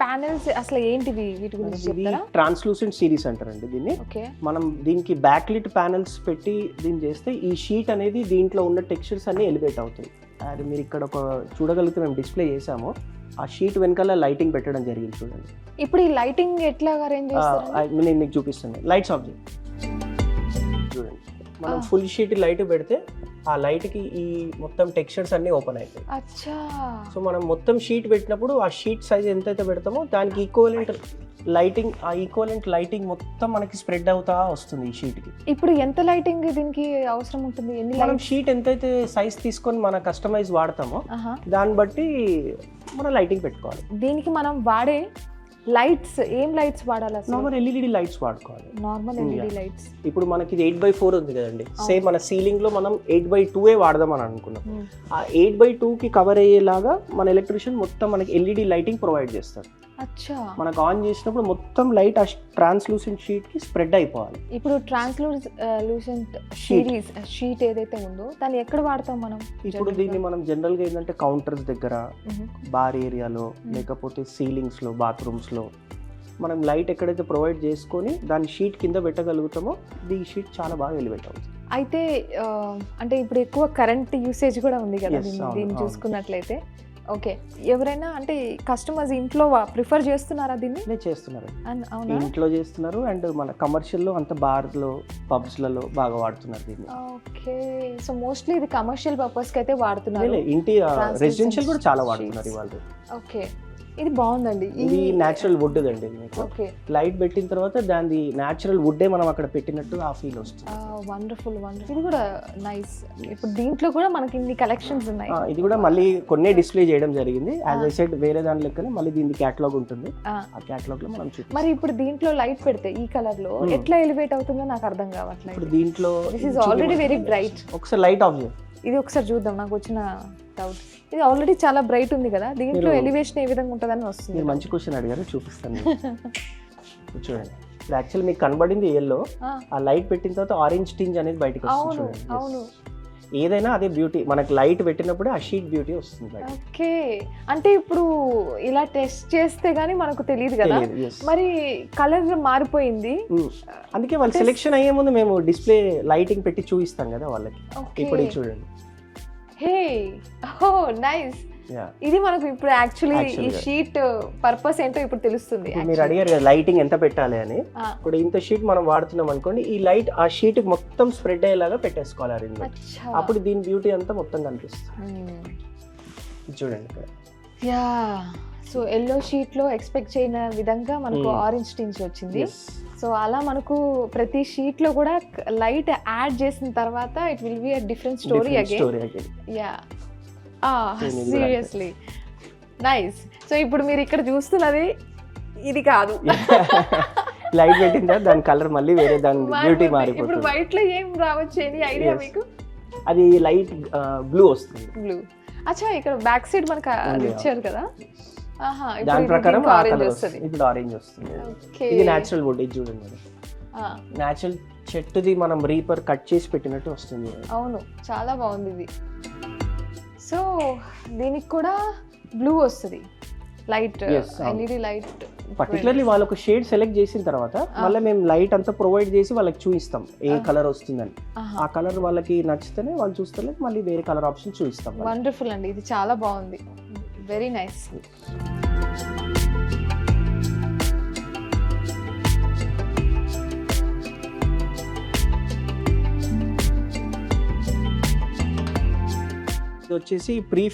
Panels అసలు ఏంటివి? వీటి గురించి ట్రాన్స్లూసెంట్ సిరీస్ అంటారండి దీన్ని. ఓకే. మనం దీనికి బ్యాక్లిట్ ప్యానెల్స్ పెట్టి దీన్ని చేస్తే ఈ షీట్ అనేది దీంట్లో ఉన్న టెక్స్చర్స్ అన్ని ఎలివేట్ అవుతాయి. అది మీరు ఇక్కడ ఒక చూడగలిగితే మేము డిస్ప్లే చేసాము ఆ షీట్ వెనకాల లైటింగ్ పెట్టడం జరిగింది చూడండి. ఇప్పుడు ఈ లైటింగ్ ఎట్లా అరేంజ్ నేను మీకు చూపిస్తాను. లైట్స్ ఆఫ్ చేయండి. చూడండి. మనం. ఫుల్ షీట్ లైట్ పెడితే ఆ లైట్కి ఈ మొత్తం టెక్స్చర్స్ అన్ని ఓపెన్ అవుతాయి అచ్చా. సో మనం మొత్తం షీట్ పెట్టినప్పుడు ఆ షీట్ సైజ్ ఎంతైతే పెడతామో దానికి ఈక్వలెంట్ లైటింగ్ ఆ ఈక్వలెంట్ లైటింగ్ మొత్తం మనకి స్ప్రెడ్ అవుతా వస్తుంది ఈ షీట్కి ఇప్పుడు ఎంత లైటింగ్ దీనికి అవసరం ఉంటుంది? ఎన్ని మనం షీట్ ఎంతైతే సైజ్ తీసుకొని మన కస్టమైజ్ వాడతామో. దాన్ని బట్టి మనం లైటింగ్ పెట్టుకోవాలి. దీనికి మనం వాడే లైట్స్ ఏం లైట్స్ వాడాలి నార్మల్ ఎల్ఈడి లైట్స్ వాడుకోవాలి. Normal Mm, LED. లైట్స్. ఇప్పుడు మనకి ఇది ఎయిట్ బై ఫోర్ ఉంది కదండి. సేమ్ మన సీలింగ్లో మనం ఎయిట్ బై టూ ఏ వాడదాం అని అనుకున్నాం ఆ ఎయిట్ బై టూ కి కవర్ అయ్యేలాగా మన ఎలక్ట్రిషియన్ మొత్తం మనకి ఎల్ఈడి లైటింగ్ ప్రొవైడ్ చేస్తారు మనకు ఆన్ చేసినప్పుడు మొత్తం లైట్ ఆ ట్రాన్స్లూసెంట్ షీట్కి స్ప్రెడ్ అయిపోవాలి ఇప్పుడు ట్రాన్స్లూసెంట్ సిరీస్ షీట్ ఏదైతే ఉందో దాన్ని ఎక్కడ వాడతాం మనం ఇప్పుడు దీన్ని? మనం జనరల్గా ఏంటంటే కౌంటర్స్ దగ్గర. బార్ ఏరియాలో. లేకపోతే సీలింగ్స్లో బాత్రూమ్స్లో మనం లైట్ ఎక్కడైతే ప్రొవైడ్ చేసుకొని దాని షీట్ కింద పెట్టగలుగుతామో ఈ షీట్ చాలా బాగా ఎలివేట్ అవుతుంది అయితే ఆ, అంటే ఇప్పుడు ఎక్కువ కరెంట్ యూసేజ్ కూడా ఉంది కదా దీన్ని. చూసుకున్నట్లయితే ఓకే. ఎవరైనా అంటే కస్టమర్స్ ఇంట్లో ప్రిఫర్ చేస్తున్నారా దీన్ని? నేను చేస్తున్నారు. ఇంట్లో చేస్తున్నారు అండ్ మన కమర్షియల్లో అంత బార్లో పబ్స్లలో బాగా వాడుతున్నారు దీన్ని. ఓకే. సో మోస్ట్లీ ఇది కమర్షియల్ పర్పస్కి అయితే వాడుతున్నారు ఇంటి రెసిడెన్షియల్ కూడా చాలా. వాడుతున్నారు ఇవాళ. ఓకే. ఇది బాగుందండి. ఇది న్యాచురల్ వుడ్ అండి మీకు. లైట్ పెట్టిన తర్వాత దాని న్యాచురల్ వుడ్డే మనం అక్కడ పెట్టినట్టు ఆ ఫీల్ వస్తుంది. వండర్ఫుల్ వండర్ఫుల్ ఇది కూడా నైస్ ఇప్పుడు దీంట్లో కూడా మనకి ఇన్ని కలెక్షన్స్ ఉన్నాయి. ఇది కూడా మళ్ళీ కొన్నే డిస్ప్లే చేయడం జరిగింది. యాజ్ ఐ సెడ్ వేరే దాని లెక్కనే మళ్ళీ దీని క్యాటలాగ్ ఉంటుంది. ఆ, క్యాటలాగ్లో మనం మరి ఇప్పుడు దీంట్లో లైట్ పెడితే ఈ కలర్లో Hmm. ఎట్లా ఎలివేట్ అవుతుందో నాకు అర్థం కావట్లేదు. ఇప్పుడు దీంట్లో ఇది already చూడండి. very bright. ఒకసారి లైట్ ఆఫ్ చేయండి. ఇది ఒకసారి చూద్దాం. నాకు వచ్చిన డౌట్ ఇది ఆల్రెడీ చాలా బ్రైట్ ఉంది కదా. దీంట్లో ఎలివేషన్ ఏ విధంగా ఉంటుందని వస్తుంది. మీరు మంచి క్వశ్చన్ అడిగారు చూపిస్తాను చూడండి. యాక్చువల్ మీకు కనబడింది ఎల్లో ఆ, లైట్ పెట్టిన తర్వాత ఆరెంజ్ టింజ్ అనేది బయటకు వస్తుంది అవును ఏదైనా అదే బ్యూటీ మనకి లైట్ పెట్టినప్పుడే ఆ షీట్ బ్యూటీ వస్తుంది ఓకే. అంటే ఇప్పుడు ఇలా టెస్ట్ చేస్తే గానీ మనకు తెలియదు కదా. మరి కలర్ మారిపోయింది. అందుకే వాళ్ళ సెలెక్షన్ అయ్యే ముందు మేము డిస్ప్లే లైటింగ్ పెట్టి చూపిస్తాం కదా వాళ్ళకి. ఇప్పుడు చూడండి. Hey oh nice. ఇది మనకు ఇప్పుడు యాక్చువల్లీ ఈ. షీట్ పర్పస్ ఏంటో ఇప్పుడు తెలుస్తుంది మీరు అడిగారు కదా లైటింగ్ ఎంత పెట్టాలి అని. ఇప్పుడు ఇంత షీట్ మనం వాడుతున్నాం అనుకోండి ఈ లైట్ ఆ షీట్ మొత్తం స్ప్రెడ్ అయ్యేలాగా పెట్టేసుకోవాలి అప్పుడు దీని బ్యూటీ అంతా మొత్తం కనిపిస్తుంది. Hmm. చూడండి. యా సో ఎల్లో షీట్లో ఎక్స్పెక్ట్ చేయని విధంగా మనకు Hmm. ఆరెంజ్ టింజ్ వచ్చింది. Yes. సో అలా మనకు ప్రతి షీట్లో కూడా లైట్ యాడ్ చేసిన తర్వాత it will be a different story again. Yeah seriously nice so ఇప్పుడు మీరు ఇక్కడ చూస్తున్నది ఇది కాదు. లైట్ పెట్టిన తర్వాత దాని కలర్ మళ్ళీ వేరే దాని బ్యూటీ ఇప్పుడు మారిపోతుంది. వైట్లో ఏం రావచ్చు? అని ఐడియా. మీకు? అది లైట్ బ్లూ వస్తుంది. బ్లూ అచ్చా ఇక్కడ బ్యాక్ సైడ్ మనకు ఉంది, ఇచ్చారు కదా? దాని ప్రకారం ఆరెంజ్ కలర్ వస్తుంది. ఇప్పుడు ఆరెంజ్ వస్తుంది. ఇది న్యాచురల్ వుడ్ ఇది చూడండి మేడం. న్యాచురల్ చెట్టుది మనం రీపర్ కట్ చేసి పెట్టినట్టు వస్తుంది అవును చాలా బాగుంది ఇది. సో దీనికి కూడా బ్లూ వస్తుంది. లైట్. ఎల్ఈడి లైట్ పర్టికులర్లీ వాళ్ళు ఒక షేడ్ సెలెక్ట్ చేసిన తర్వాత మళ్ళీ మేము లైట్ అంతా ప్రొవైడ్ చేసి వాళ్ళకి చూపిస్తాం ఏ. కలర్ వస్తుందని. ఆ కలర్ వాళ్ళకి నచ్చితేనే వాళ్ళు చూస్తలే మళ్ళీ వేరే కలర్ ఆప్షన్ చూపిస్తాం. వండర్ఫుల్ అండి. ఇది చాలా బాగుంది. వెరీ నైస్ ఇది వచ్చేసి ప్రీ